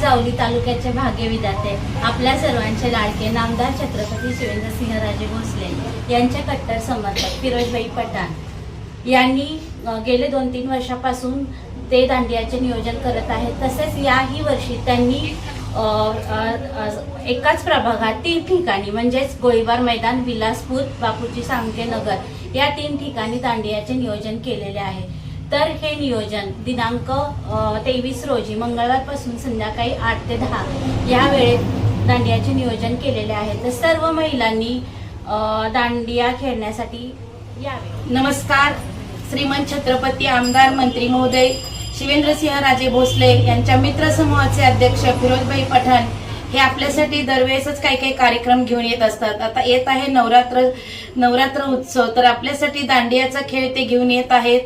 जावली तालुक्याचे भाग्य विधाते आपल्या सर्वांचे लाडके नामदार छत्रपती शिवेंद्रसिंहराजे भोसले यांचे कट्टर समर्थक फिरोजभाई पठाण. यांनी गेले दोन तीन वर्षापासून ते दांडियाचे नियोजन करत आहेत. तसेच याही वर्षी त्यांनी एकाच प्रभागात तीन ठिकाणी म्हणजेच गोळीबार मैदान विलासपूर बापूजी सांगते नगर या तीन ठिकाणी दांडियाचे नियोजन केलेले आहे. तर हे नियोजन दिनांक तेवीस रोजी मंगळवारपासून संध्याकाळी आठ ते दहा या वेळेत दांडियाचे नियोजन केलेले आहे. तर सर्व महिलांनी दांडिया खेळण्यासाठी यावे. नमस्कार. श्रीमंत छत्रपती आमदार मंत्री महोदय शिवेंद्रसिंह राजे भोसले यांच्या मित्र समूहाचे अध्यक्ष फिरोजभाई पठाण हे आपल्यासाठी दरवेळेसच काही काही कार्यक्रम घेऊन येत असतात. आता येत आहे नवरात्र नवरात्र उत्सव. तर आपल्यासाठी दांडियाचा खेळ ते घेऊन येत आहेत.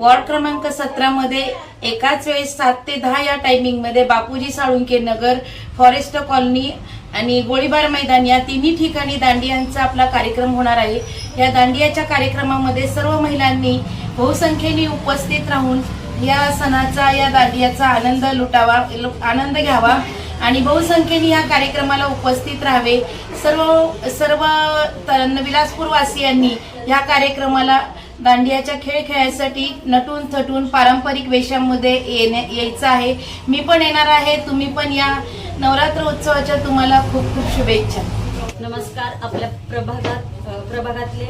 वॉर्ड क्रमांक सतरामध्ये एकाच वेळेस सात ते दहा या टायमिंगमध्ये बापूजी साळुंके नगर फॉरेस्ट कॉलनी आणि गोळीबार मैदान या तिन्ही ठिकाणी दांडियांचा आपला कार्यक्रम होणार आहे. या दांडियाच्या कार्यक्रमामध्ये सर्व महिलांनी बहुसंख्येने उपस्थित राहून या सणाचा या दांडियाचा आनंद लुटावा लु- आनंद घ्यावा आणि बहुसंख्येने या कार्यक्रमाला उपस्थित राहावे. सर्व सर्व विलासपूरवासियांनी या कार्यक्रमाला दांडियाच्या खेळ खेळायसाठी नटून थटून पारंपरिक वेशामध्ये येणे यायचं आहे. मी पण येणार आहे. तुम्ही पण या. नवरात्र उत्सवाच्या तुम्हाला खूप खूप शुभेच्छा. नमस्कार. आपल्या प्रभागात प्रभागातले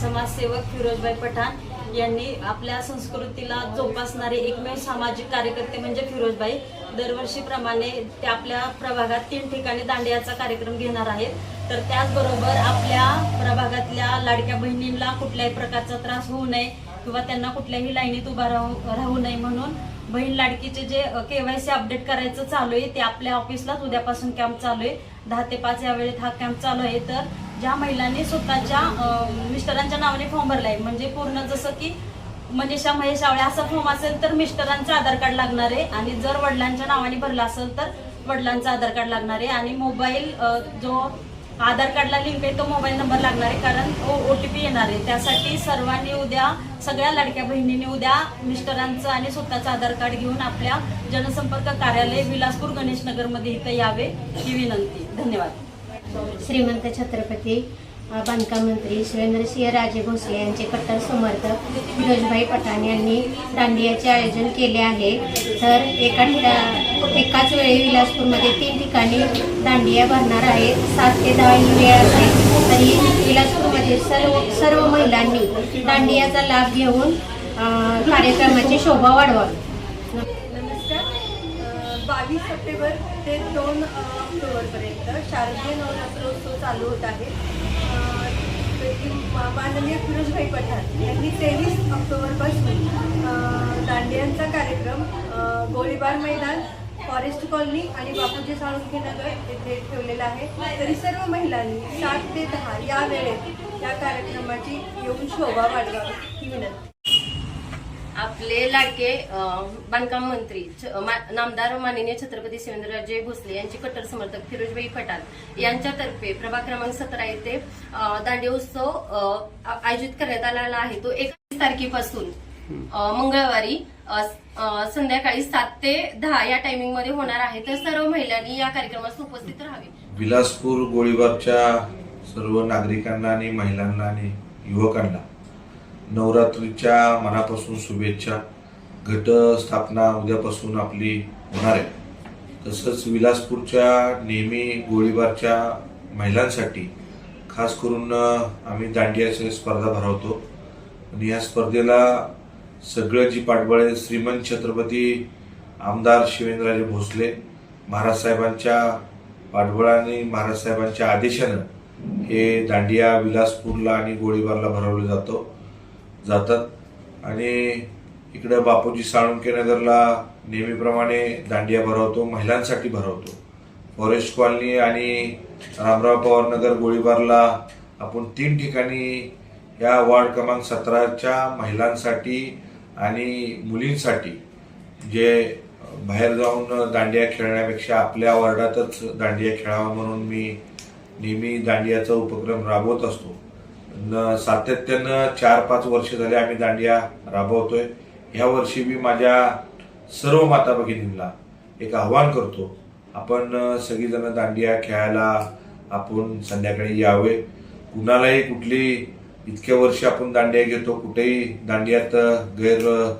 समाजसेवक फिरोजभाई पठाण यांनी आपल्या संस्कृतीला जोपासणारे एकमेव सामाजिक कार्यकर्ते म्हणजे फिरोजबाई दरवर्षीप्रमाणे ते आपल्या प्रभागात तीन ठिकाणी दांडियाचा कार्यक्रम घेणार आहेत. तर त्याचबरोबर आपल्या प्रभागातल्या लाडक्या बहिणींना कुठल्याही प्रकारचा त्रास होऊ नये किंवा त्यांना कुठल्याही लाईनीत उभा राहू राहू नये म्हणून बहीण लाडकीचे जे केवायसी अपडेट करायचं चालू आहे ते आपल्या ऑफिसलाच उद्यापासून कॅम्प चालू आहे. दहा ते पाच या वेळेत हा कॅम्प चालू आहे. तर ज्या महिलांनी स्वतःच्या मिस्टरांच्या नावाने फॉर्म भरला आहे म्हणजे पूर्ण जसं की मनीषा महेश आवळे असा फॉर्म असेल तर मिस्टरांचं आधार कार्ड लागणार आहे आणि जर वडिलांच्या नावाने भरला असेल तर वडिलांचा आधार कार्ड लागणार आहे. आणि मोबाईल जो आधार कार्डला लिंक आहे तो मोबाईल नंबर लागणार आहे कारण ओ टी पी येणार आहे. त्यासाठी सर्वांनी उद्या सगळ्या लाडक्या बहिणींनी उद्या मिस्टरांचं आणि स्वतःचं आधार कार्ड घेऊन आपल्या जनसंपर्क कार्यालय विलासपूर गणेशनगरमध्ये इथं यावे ही विनंती. धन्यवाद. श्रीमंत छत्रपती बांधकाम मंत्री शिवेंद्रसिंह राजे भोसले यांचे कट्टर समर्थक फिरोजभाई पठाण यांनी दांडियाचे आयोजन केले आहे. तर एका एकाच वेळी विलासपूरमध्ये तीन ठिकाणी दांडिया भरणार आहेत. सात ते दहा ही वेळ असेल तरी विलासपूरमध्ये सर्व सर्व महिलांनी दांडियाचा लाभ घेऊन कार्यक्रमाची शोभा वाढवावी. बावीस सप्टेंबर ते दोन ऑक्टोबरपर्यंत शारदीय नवरात्रोत्सव चालू होत आहे. माननीय फिरोजभाई पठाण यांनी तेवीस ऑक्टोबरपासून दांडियांचा कार्यक्रम गोळीबार मैदान फॉरेस्ट कॉलनी आणि बापूजी साळुंखे नगर येथे ठेवलेला आहे. तरी सर्व महिलांनी सात ते दहा या वेळेत या कार्यक्रमाची येऊन शोभा वाढवावी ही विनंती. आपले लाडके बांधकाम मंत्री नामदार माननीय छत्रपती शिवेंद्रराजे भोसले यांचे कट्टर समर्थक फिरोजबाई पटाल यांच्यातर्फे प्रभाग क्रमांक सतरा येथे दांडी उत्सव आयोजित करण्यात आलेला आहे. तो एकवीस तारखेपासून मंगळवारी संध्याकाळी सात ते दहा या टायमिंगमध्ये होणार आहे. तर सर्व महिलांनी या कार्यक्रमात उपस्थित राहावे. विलासपूर गोळीबारच्या सर्व नागरिकांना आणि महिलांना आणि युवकांना नवरात्रीच्या मनापासून शुभेच्छा. घटस्थापना उद्यापासून आपली होणार आहे. तसंच विलासपूरच्या नेहमी गोळीबारच्या महिलांसाठी खास करून आम्ही दांडियाची स्पर्धा भरवतो. आणि या स्पर्धेला सगळं जी पाठबळ आहे श्रीमंत छत्रपती आमदार शिवेंद्रराजे भोसले महाराज साहेबांच्या पाठबळाने महाराज साहेबांच्या आदेशानं हे दांडिया विलासपूरला आणि गोळीबारला भरवलं जातो. जातात. आणि इकडं बापूजी साळुंके नगरला नेहमीप्रमाणे दांडिया भरवतो महिलांसाठी भरवतो. फॉरेस्ट कॉलनी आणि रामराव पवार नगर गोळीबारला आपण तीन ठिकाणी या वॉर्ड क्रमांक सतराच्या महिलांसाठी आणि मुलींसाठी जे बाहेर जाऊन दांडिया खेळण्यापेक्षा आपल्या वॉर्डातच दांडिया खेळावा म्हणून मी नेहमी दांडियाचा उपक्रम राबवत असतो. सातत्यानं चार पाच वर्ष झाले आम्ही दांडिया राबवतोय. ह्या वर्षी मी माझ्या सर्व माता भगिनींना एक आव्हान करतो. आपण सगळीजण दांडिया खेळायला आपण संध्याकाळी यावे. कुणालाही कुठली इतक्या वर्ष आपण दांडिया घेतो कुठेही दांडियात गैर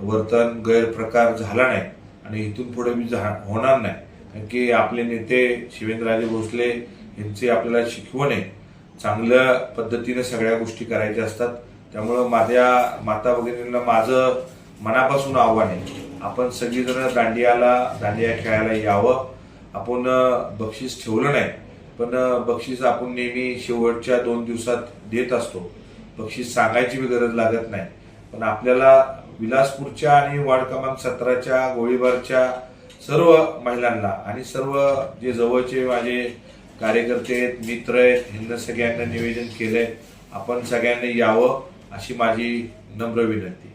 वर्तन गैरप्रकार झाला नाही आणि इथून पुढे मी झा- होणार नाही. कारण की आपले नेते शिवेंद्रराजे भोसले यांची आपल्याला शिकवण आहे चांगल्या पद्धतीने सगळ्या गोष्टी करायच्या असतात. त्यामुळं माझ्या माता भगिनींना माझं मनापासून आव्हान आहे आपण सगळीजण दांडियाला दांडिया खेळायला यावं. आपण बक्षीस ठेवलं नाही पण बक्षीस आपण नेहमी शेवटच्या दोन दिवसात देत असतो. बक्षीस सांगायची बी गरज लागत नाही. पण आपल्याला विलासपूरच्या आणि वार्ड क्रमांक सतराच्या गोळीबारच्या सर्व महिलांना आणि सर्व जे जवळचे माझे कार्यकर्ते आहेत मित्र आहेत ह्यांना सगळ्यांना निवेदन केलंय. आपण सगळ्यांनी यावं अशी माझी नम्र विनंती.